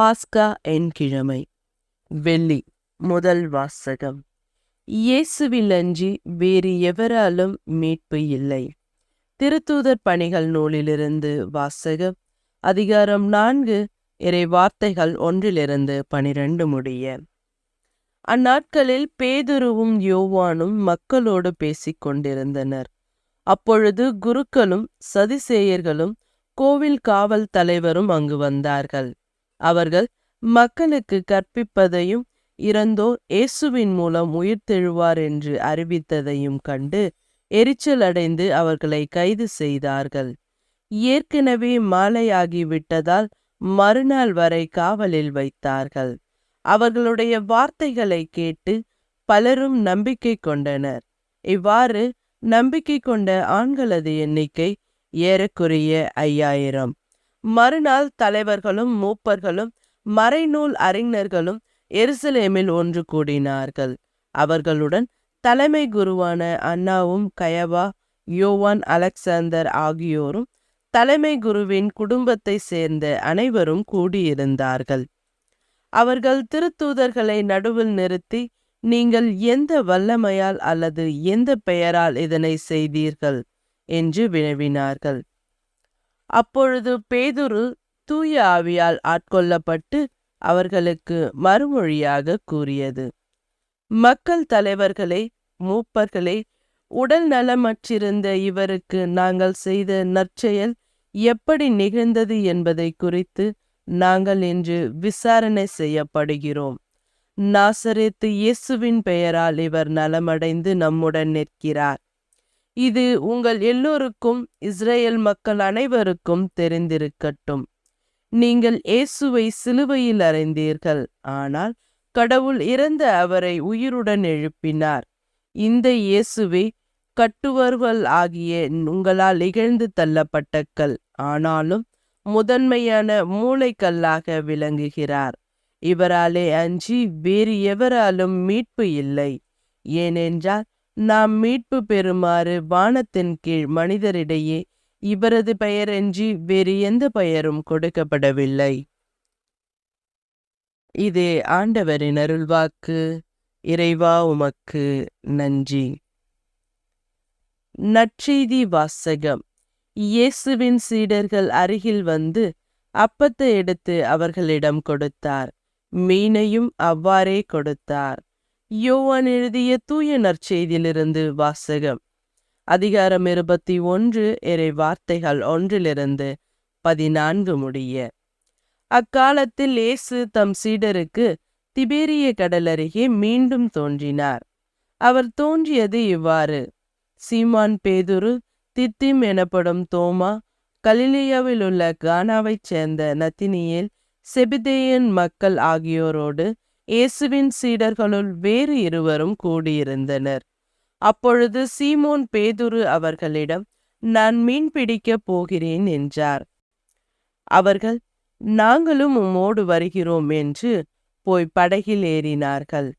பாஸ்கா என்கிழமை. வெள்ளி முதல் வாசகம். இயேசுவில் அஞ்சி வேறு எவராலும் மீட்பு இல்லை. திருத்தூதர் பணிகள் நூலிலிருந்து வாசகம். அதிகாரம் நான்கு இறை வார்த்தைகள் ஒன்றிலிருந்து பனிரெண்டு முடிய. அந்நாட்களில் பேதுருவும் யோவானும் மக்களோடு பேசிக் கொண்டிருந்தனர். அப்பொழுது குருக்களும் சதிசேயர்களும் கோவில் காவல் தலைவரும் அங்கு வந்தார்கள். அவர்கள் மக்களுக்கு கற்பிப்பதையும் இறந்தோர் இயேசுவின் மூலம் உயிர்த்தெழுவார் என்று அறிவித்ததையும் கண்டு எரிச்சல் அடைந்து அவர்களை கைது செய்தார்கள். ஏற்கனவே மாலையாகிவிட்டதால் மறுநாள் வரை காவலில் வைத்தார்கள். அவர்களுடைய வார்த்தைகளை கேட்டு பலரும் நம்பிக்கை கொண்டனர். இவ்வாறு நம்பிக்கை கொண்ட ஆண்களது எண்ணிக்கை ஏறக்குறைய ஐயாயிரம். மறுநாள் தலைவர்களும் மூப்பர்களும் மறைநூல் அறிஞர்களும் எருசலேமில் ஒன்று கூடினார்கள். அவர்களுடன் தலைமை குருவான அண்ணாவும் கயவா யோவான் அலெக்சாந்தர் ஆகியோரும் தலைமை குருவின் குடும்பத்தை சேர்ந்த அனைவரும் கூடியிருந்தார்கள். அவர்கள் திருத்தூதர்களை நடுவில் நிறுத்தி நீங்கள் எந்த வல்லமையால் அல்லது எந்த பெயரால் இதனை செய்தீர்கள்? என்று வினவினார்கள். அப்பொழுது பேதுரு தூய ஆவியால் ஆட்கொள்ளப்பட்டு அவர்களுக்கு மறுமொழியாக கூறியது. மக்கள் தலைவர்களே மூப்பர்களே உடல் நலமற்றிருந்த இவருக்கு நாங்கள் செய்த நற்செயல் எப்படி நிகழ்ந்தது என்பதை குறித்து நாங்கள் இன்று விசாரணை செய்யப்படுகிறோம். நாசரேத்து இயேசுவின் பெயரால் இவர் நலமடைந்து நம்முடன் நிற்கிறார். இது உங்கள் எல்லோருக்கும் இஸ்ரேல் மக்கள் அனைவருக்கும் தெரிந்திருக்கட்டும். நீங்கள் இயேசுவை சிலுவையில் அறைந்தீர்கள். ஆனால் கடவுள் இறந்த அவரை உயிருடன் எழுப்பினார். இந்த இயேசுவே கட்டுவர்கள் ஆகிய உங்களால் இகழ்ந்து தள்ளப்பட்ட கல். ஆனாலும் முதன்மையான மூளைக்கல்லாக விளங்குகிறார். இவராலே அஞ்சி வேறு எவராலும் மீட்பு இல்லை. ஏனென்றால் நாம் மீட்பு பெறுமாறு வானத்தின் கீழ் மனிதரிடையே இவரது பெயரன்றி வேறு எந்த பெயரும் கொடுக்கப்படவில்லை. இதே ஆண்டவரின் அருள்வாக்கு இறைவா உமக்கு நன்றி. நற்செய்தி வாசகம். இயேசுவின் சீடர்கள் அருகில் வந்து அப்பத்தை எடுத்து அவர்களிடம் கொடுத்தார். மீனையும் அவ்வாறே கொடுத்தார். யோவான் எழுதிய தூய நற்செய்தியிலிருந்து வாசகம். அதிகாரம் இருபத்தி ஒன்று இறை வார்த்தைகள் ஒன்றிலிருந்து பதினான்கு முடிய. அக்காலத்தில் இயேசு தம் சீடருக்கு திபேரிய கடல் அருகே மீண்டும் தோன்றினார். அவர் தோன்றியது இவ்வாறு. சீமான் பேதுரு தித்திம் எனப்படும் தோமா கலிலியாவில் உள்ள கானாவைச் சேர்ந்த நத்தினியேல் செபிதேயன் மக்கள் ஆகியோரோடு இயேசுவின் சீடர்களுள் வேறு இருவரும் கூடியிருந்தனர். அப்பொழுது சீமோன் பேதுரு அவர்களிடம் நான் மீன் பிடிக்கப் போகிறேன் என்றார். அவர்கள் நாங்களும் உம்மோடு வருகிறோம் என்று போய் படகில் ஏறினார்கள்.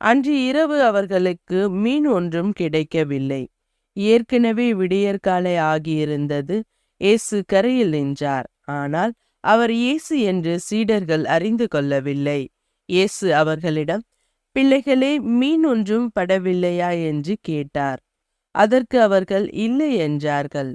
அன்று இரவு அவர்களுக்கு மீன் ஒன்றும் கிடைக்கவில்லை. ஏற்கனவே விடியற்காலை ஆகியிருந்தது. இயேசு கரையில் நின்றார். ஆனால் அவர் இயேசு என்று சீடர்கள் அறிந்து கொள்ளவில்லை. இயேசு அவர்களிடம் பிள்ளைகளே மீன் ஒன்றும் படவில்லையா? என்று கேட்டார். அதற்கு அவர்கள் இல்லை என்றார்கள்.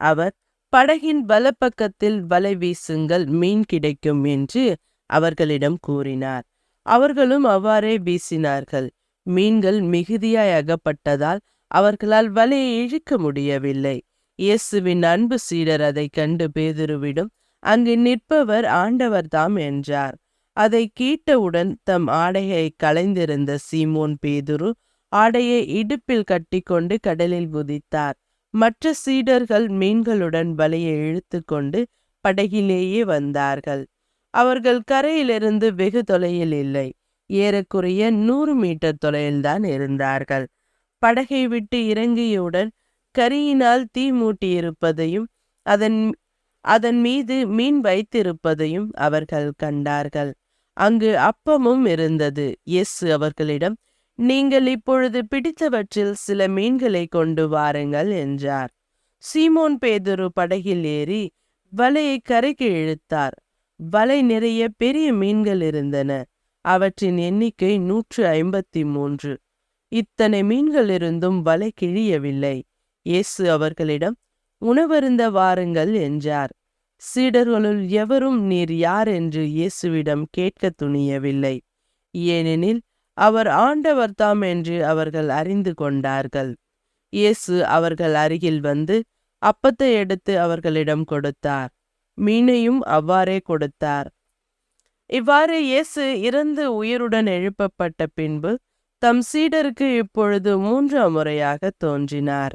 அவர் படகின் வலப்பக்கத்தில் வலை வீசுங்கள் மீன் கிடைக்கும் என்று அவர்களிடம் கூறினார். அவர்களும் அவ்வாறே வீசினார்கள். மீன்கள் மிகுதியாய் அகப்பட்டதால் அவர்களால் வலையை இழுக்க முடியவில்லை. இயேசுவின் அன்பு சீடர் அதை கண்டு பேதுருவிடும் அங்கு நிற்பவர் ஆண்டவர்தாம் என்றார். அதை கேட்டவுடன் தம் ஆடையை களைந்திருந்த சீமோன் பேதுரு ஆடையை இடுப்பில் கட்டிக்கொண்டு கடலில் குதித்தார். மற்ற சீடர்கள் மீன்களுடன் வலையை இழுத்து கொண்டு படகிலேயே வந்தார்கள். அவர்கள் கரையிலிருந்து வெகு தொலையில் இல்லை. ஏறக்குறைய நூறு மீட்டர் தொலையில்தான் இருந்தார்கள். படகை விட்டு இறங்கியவுடன் கரியினால் தீ மூட்டியிருப்பதையும் அதன் அதன் மீது மீன் வைத்திருப்பதையும் அவர்கள் கண்டார்கள். அங்கு அப்பமும் இருந்தது. இயேசு அவர்களிடம் நீங்கள் இப்பொழுது பிடித்தவற்றில் சில மீன்களை கொண்டு வாருங்கள் என்றார். சீமோன் பேதுரு படகில் ஏறி வலையை கரைக்கு இழுத்தார். வலை நிறைய பெரிய மீன்கள் இருந்தன. அவற்றின் எண்ணிக்கை நூற்று ஐம்பத்தி மூன்று இத்தனை மீன்கள் இருந்தும் வலை கிழியவில்லை. இயேசு அவர்களிடம் உணவருந்த வாருங்கள் என்றார். சீடர்களுள் எவரும் நீர் யார் என்று இயேசுவிடம் கேட்க துணியவில்லை. ஏனெனில் அவர் ஆண்டவர் தாம் என்று அவர்கள் அறிந்து கொண்டார்கள். இயேசு அவர்கள் அருகில் வந்து அப்பத்தை எடுத்து அவர்களிடம் கொடுத்தார். மீனையும் அவ்வாறே கொடுத்தார். இவ்வாறு இயேசு இறந்து உயிருடன் எழுப்பப்பட்ட பின்பு தம் சீடருக்கு இப்பொழுது மூன்றாம் முறையாக தோன்றினார்.